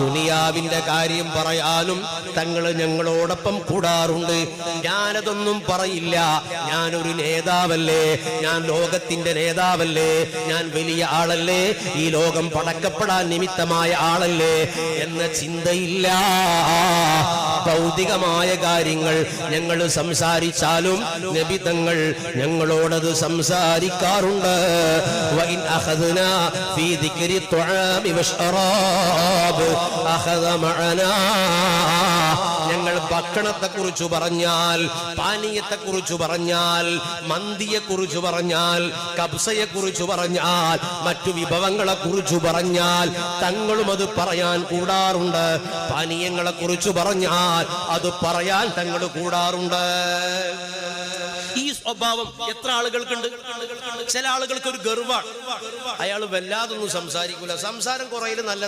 ദുനിയാവിന്റെ കാര്യം പറയാനും തങ്ങൾ ഞങ്ങളോടൊപ്പം കൂടാറുണ്ട്. ഞാനതൊന്നും പറയില്ല. ഞാനൊരു നേതാവല്ലേ? ഞാൻ ലോകത്തിന്റെ നേതാവല്ലേ? ഞാൻ വലിയ ആളല്ലേ? ഈ ലോകം പടക്കപ്പെടാൻ നിമിത്തമായ ആളല്ലേ? എന്ന ചിന്തയില്ല. ഭൗതികമായ കാര്യങ്ങൾ ഞങ്ങൾ സംസാരിച്ചാലും നബി തങ്ങൾ ഞങ്ങളോടത് സംസാരിക്കാറുണ്ട്. വഇൻ أخذنا ഫീ ദിക്രി തുആമി വശറാബ് أخذ മഅനാ ഞങ്ങൾ ഭക്ഷണത്തെ കുറിച്ച് പറഞ്ഞാൽ പാനീയത്തെ കുറിച്ച് പറഞ്ഞാൽ മന്തിയെ കുറിച്ച് പറഞ്ഞാൽ കബ്സയെ കുറിച്ച് പറഞ്ഞാൽ മറ്റു വിഭവങ്ങളെ കുറിച്ച് പറഞ്ഞാൽ തങ്ങളും അത് പറയാൻ കൂടാറുണ്ട്. പാനീയങ്ങളെ കുറിച്ച് പറഞ്ഞാൽ അത് പറയാൻ തങ്ങൾ കൂടാറുണ്ട്. സ്വഭാവം എത്ര ആളുകൾക്കുണ്ട്? ചില ആളുകൾക്ക് ഒരു ഗർവാണ്. അയാൾ വല്ലാതൊന്നും സംസാരിക്കൂല. സംസാരം കുറയിൽ നല്ലത്